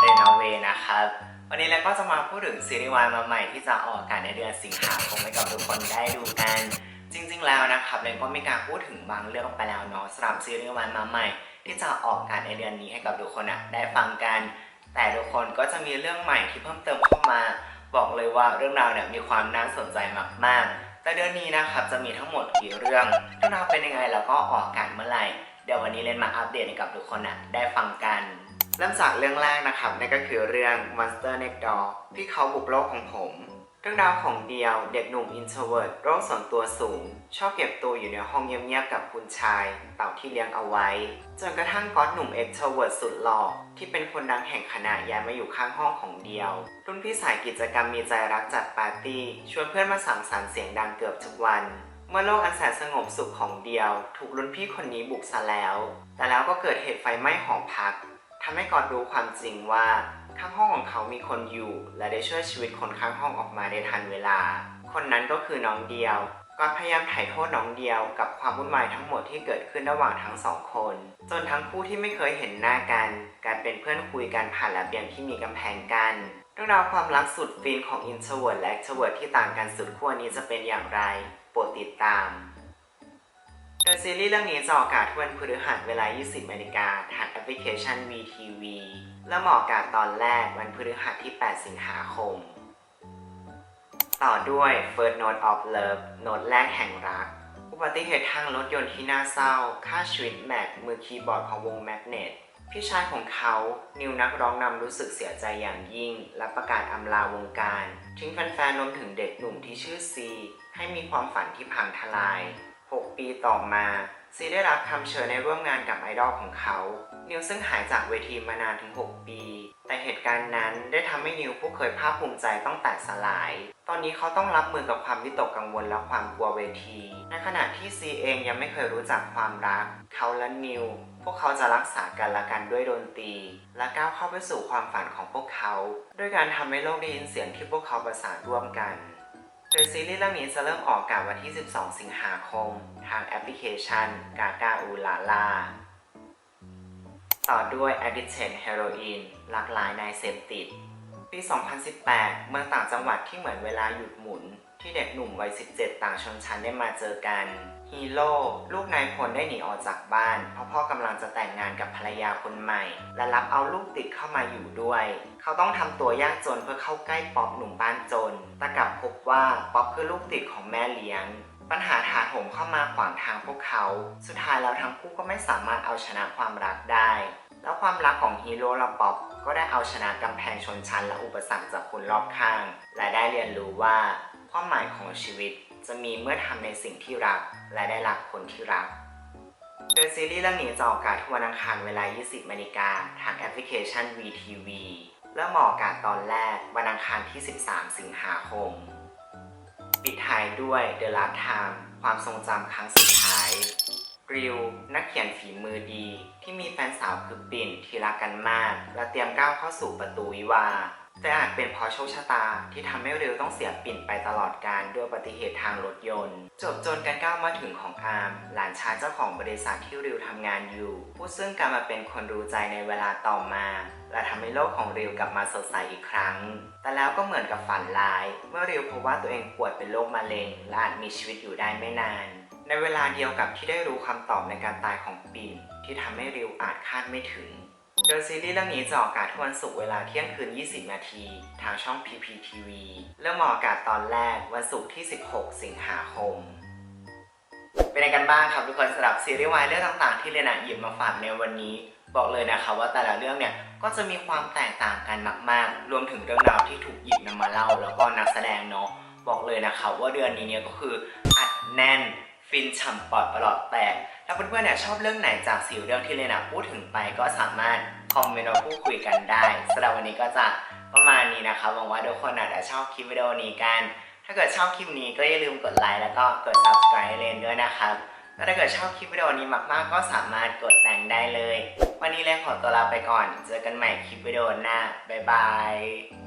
เรนเวนะครับ วันนี้เราก็จะมาพูดถึงซีรีส์วายมาใหม่ที่จะออกอากาศในเดือนสิงหาคมให้กับทุกคนได้ดูกัน จริงๆแล้วนะครับเลนก็มีการพูดถึงบางเรื่องไปแล้วเนาะสำหรับซีรีส์วายมาใหม่ ที่จะออกอากาศในเดือนนี้ให้กับทุกคนอะได้ฟังกัน แต่ทุกคนก็จะมีเรื่องใหม่ที่เพิ่มเติมเข้ามา บอกเลยว่าเรื่องราวเนี่ยมีความน่าสนใจมากๆ แต่เดือนนี้นะครับจะมีทั้งหมดกี่เรื่องเรื่องราวเป็นยังไงแล้วก็ออกอากาศเมื่อไหร่เดี๋ยววันนี้เลนมาอัปเดตให้กับทุกคนนะได้ฟังกัน เริ่มจากเรื่องแรกนะครับนั่นก็คือเรื่อง Monster Next Door ที่เขาบุกโลกของผม เรื่องราวของเดียวเด็กหนุ่ม introvert โรคส่วนตัวสูง ชอบเก็บตัวอยู่ในห้องเงียบๆกับคุณชาย เต่าที่เลี้ยงเอาไว้ จนกระทั่งก๊อตหนุ่ม extrovert สุดหล่อที่เป็นคนดังแห่งคณะย้ายมาอยู่ข้างห้องของเดียว รุ่นพี่สายกิจกรรมมีใจรักจัดปาร์ตี้ชวนเพื่อนมาสังสรรค์เสียงดังเกือบทุกวันเมื่อโลกอันแสนสงบสุขของเดียว ถูกรุ่นพี่คนนี้บุกซะแล้ว แต่แล้วก็เกิดเหตุไฟไหม้หอพัก ทำให้กอดรู้ความจริงว่าข้างห้องของเขามีคนอยู่ และได้ช่วยชีวิตคนข้างห้องออกมาได้ทันเวลา คนนั้นก็คือน้องเดียวกอดพยายามไถ่โทษน้องเดียวกับความวุ่นวายทั้งหมดที่เกิดขึ้นระหว่างทั้งสองคน จนทั้งคู่ที่ไม่เคยเห็นหน้ากันกลายเป็นเพื่อนคุยกันผ่านระเบียงที่มีกำแพงกันเรื่องราวความรักสุดฟินของ introvert และ extrovert ที่ต่างกันสุดขั้วนี้จะเป็นอย่างไร โปรดติดตาม โดยซีรีส์เรื่องนี้จะออกอากาศทุกวันพฤหัสเวลา 20นาฬิกาทางแอปพลิเคชัน VTV และเหมาออกอากาศตอนแรกวันพฤหัสที่ 8 สิงหาคม ต่อด้วย First Note of Love โน้ตแรกแห่งรัก อุบัติเหตุทางรถยนต์ที่น่าเศร้าฆ่าชีวิตแม็กมือคีย์บอร์ดของวงแมกเนตพี่ชายของเขานิวนักร้องนำรู้สึกเสียใจอย่างยิ่ง และประกาศอำลาวงการ ทิ้งแฟนๆรวมถึงเด็กหนุ่มที่ชื่อซี ให้มีความฝันที่พังทลาย 6 ปีต่อมาซีได้รับคำเชิญในร่วมงานกับไอดอลของเขา นิวซึ่งหายจากเวทีมานานถึง 6 ปี แต่เหตุการณ์นั้นได้ทำให้นิวผู้เคยภาคภูมิใจต้องแตกสลาย ตอนนี้เขาต้องรับมือกับความวิตกกังวลและความกลัวเวที ในขณะที่ซีเองยังไม่เคยรู้จักความรัก เขาและนิว พวกเขาจะรักษากันและกันด้วยดนตรี และก้าวเข้าไปสู่ความฝันของพวกเขา ด้วยการทำให้โลกได้ยินเสียงที่พวกเขาประสานร่วมกัน โดยซีรีส์เรื่องนี้จะเริ่มออกอากาศวันที่ 12 สิงหาคม ทางแอปพลิเคชันกากาอูลาลาต่อด้วย Addiction Heroin หลากหลายนายเสพติด ปี 2018 เมืองต่างจังหวัดที่เหมือนเวลาหยุดหมุน ที่เด็กหนุ่มวัย 17 ต่างชนชั้นได้มาเจอกัน ฮีโร่ลูกนายพลได้หนีออกจากบ้าน เพราะพ่อกำลังจะแต่งงานกับภรรยาคนใหม่ และรับเอาลูกติดเข้ามาอยู่ด้วย เขาต้องทำตัวยากจนเพื่อเข้าใกล้ป๊อปหนุ่มบ้านจน แต่กลับพบว่าป๊อปคือลูกติดของแม่เลี้ยง ปัญหาถาโถมเข้ามาขวางทางพวกเขา สุดท้ายแล้วทั้งคู่ก็ไม่สามารถเอาชนะความรักได้ แล้วความรักของฮีโร่และป๊อปก็ได้เอาชนะกำแพงชนชั้นและอุปสรรคจากคนรอบข้าง และได้เรียนรู้ว่าความหมายของชีวิต จะมีเมื่อทำในสิ่งที่รัก และได้รักคนที่รักโดยซีรีส์เรื่องนี้จะออกอากาศทุกวันอังคารเวลา 20นาฬิกาทางแอปพลิเคชัน VTV และมาออกอากาศตอนแรกวันอังคารที่ 13 สิงหาคม ปิดท้ายด้วย The Last Time ความทรงจำครั้งสุดท้ายริว นักเขียนฝีมือดี ที่มีแฟนสาวคือปิ่นที่รักกันมาก และเตรียมก้าวเข้าสู่ประตูวิวา แต่อาจเป็นเพราะโชคชะตาที่ทำให้ริวต้องเสียปิ่นไปตลอดการด้วยอุบัติเหตุทางรถยนต์ จบจนการก้าวมาถึงของอาร์มหลานชายเจ้าของบริษัทที่ริวทำงานอยู่ ผู้ซึ่งกลับมาเป็นคนรู้ใจในเวลาต่อมา และทำให้โลกของริวกลับมาสดใสอีกครั้ง แต่แล้วก็เหมือนกับฝันร้าย เมื่อริวพบว่าตัวเองป่วยเป็นโรคมะเร็ง และอาจมีชีวิตอยู่ได้ไม่นาน ในเวลาเดียวกับที่ได้รู้คำตอบในการตายของปิ่นที่ทำให้ริวอาจคาดไม่ถึง โดยซีรีส์เรื่องนี้จะออกอากาศทุกวันศุกร์เวลาเที่ยงคืน 20 นาที ทางช่อง PPTV เริ่มออกอากาศตอนแรกวันศุกร์ที่ 16 สิงหาคม เป็นไงกันบ้างครับทุกคนสำหรับซีรีส์วายเรื่องต่างๆ ที่เรนะหยิบมาฝากในวันนี้ บอกเลยนะคะว่าแต่ละเรื่องเนี่ยก็จะมีความแตกต่างกันมากๆ รวมถึงเรื่องราวที่ถูกหยิบนำมาเล่า แล้วก็นักแสดงเนาะบอกเลยนะคะว่าเดือนนี้เนี่ยก็คืออัดแน่นฟินฉ่ำปอดประหลอดแตกถ้าเพื่อนๆเนี่ยชอบเรื่องไหนจากสี่เรื่องที่เลนะพูดถึงไปก็สามารถ คอมเมนต์มาพูดคุยกันได้สำหรับวันนี้ก็จะประมาณนี้นะคะหวังว่าทุกคนอาจจะชอบคลิปวิดีโอนี้กัน ถ้าเกิดชอบคลิปนี้ก็อย่าลืมกดไลค์แล้วก็กด subscribe เลนด้วยนะครับแล้วถ้าเกิดชอบคลิปวิดีโอนี้มากๆ ก็สามารถกดแต่งได้เลย วันนี้เลนขอตัวลาไปก่อน เจอกันใหม่คลิปวิดีโอหน้าบ๊ายบาย